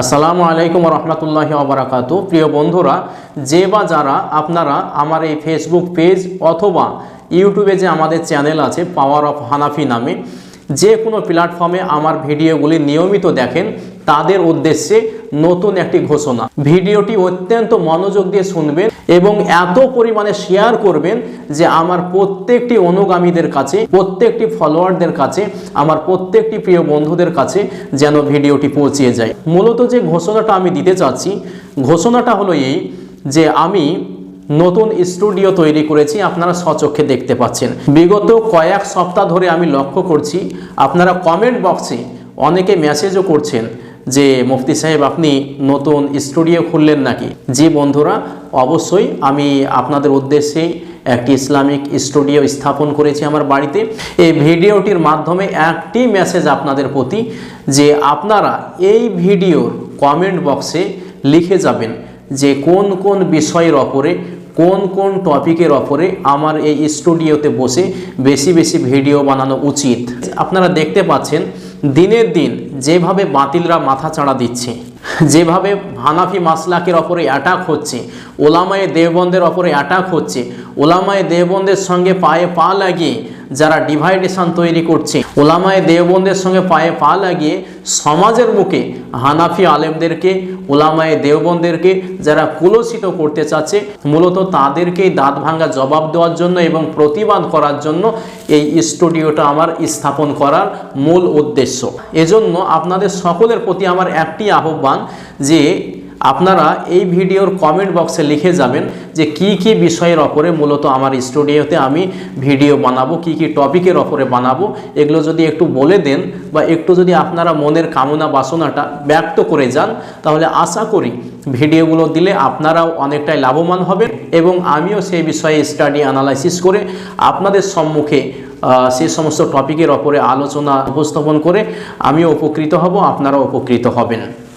আসসালামু আলাইকুম রহমতুল্লাহ আবরাকাত প্রিয় বন্ধুরা, যে বা যারা আপনারা আমার এই ফেসবুক পেজ অথবা ইউটিউবে যে আমাদের চ্যানেল আছে পাওয়ার অফ হানাফি নামে যে কোনো প্ল্যাটফর্মে আমার ভিডিওগুলি নিয়মিত দেখেন, তাদের উদ্দেশ্যে নতুন একটি ঘোষণা। ভিডিওটি অত্যন্ত মনোযোগ দিয়ে শুনবেন এবং এত পরিমাণে শেয়ার করবেন যে আমার প্রত্যেকটি অনুগামীদের কাছে, প্রত্যেকটি ফলোয়ারদের কাছে, আমার প্রত্যেকটি প্রিয় বন্ধুদের কাছে যেন ভিডিওটি পৌঁছিয়ে যায়। মূলত যে ঘোষণাটা আমি দিতে চাচ্ছি, ঘোষণাটা হলো এই যে আমি নতুন স্টুডিও তৈরি করেছি, আপনারা সচক্ষে দেখতে পাচ্ছেন। বিগত কয়েক সপ্তাহ ধরে আমি লক্ষ্য করছি, আপনারা কমেন্ট বক্সে অনেকে মেসেজও করছেন যে, মুফতি সাহেব, আপনি নতুন স্টুডিও খুললেন নাকি? যে বন্ধুরা, অবশ্যই আমি আপনাদের উদ্দেশ্যেই একটি ইসলামিক স্টুডিও স্থাপন করেছি আমার বাড়িতে। এই ভিডিওটির মাধ্যমে একটি মেসেজ আপনাদের প্রতি যে, আপনারা এই ভিডিওর কমেন্ট বক্সে লিখে যাবেন যে, কোন কোন বিষয়ের ওপরে কোন কোন টপিকের ওপরে আমার এই স্টুডিওতে বসে বেশি বেশি ভিডিও বানানো উচিত? আপনারা দেখতে পাচ্ছেন, দিনের দিন যেভাবে বাতিলরা মাথা চাড়া দিচ্ছে, যেভাবে হানাফি মাসলাকের ওপরে অ্যাটাক হচ্ছে, ওলামায়ে দেববন্দের ওপরে অ্যাটাক হচ্ছে, ওলামায়ে দেববন্দের সঙ্গে পায়ে পা লাগিয়ে যারা ডিভাইডেশন তৈরি করছে। ওলামায় দেওবন্দের সঙ্গে পায়ে পা লাগিয়ে সমাজের মুখে হানাফি আলেমদেরকে, ওলামায়ে দেওবন্দেরকে যারা কুলসিত করতে চাচ্ছে, মূলত তাদেরকেই দাঁত ভাঙ্গা জবাব দেওয়ার জন্য এবং প্রতিবাদ করার জন্য এই স্টুডিওটা আমার স্থাপন করার মূল উদ্দেশ্য। এজন্য আপনাদের সকলের প্রতি আমার একটি আহ্বান যে আপনারা এই ভিডিওর কমেন্ট বক্সে লিখে যাবেন যে কি কি বিষয়ের ওপরে মূলত আমার স্টুডিওতে আমি ভিডিও বানাবো, কি কি টপিকের ওপরে বানাবো, এগুলো যদি একটু বলে দেন বা একটু যদি আপনারা মনের কামনা বাসনাটা ব্যক্ত করে যান, তাহলে আশা করি ভিডিওগুলো দিলে আপনারাও অনেকটাই লাভবান হবেন এবং আমিও সেই বিষয়ে স্টাডি অ্যানালাইসিস করে আপনাদের সম্মুখে সেই সমস্ত টপিকের ওপরে আলোচনা উপস্থাপন করে আমিও উপকৃত হব, আপনারাও উপকৃত হবেন।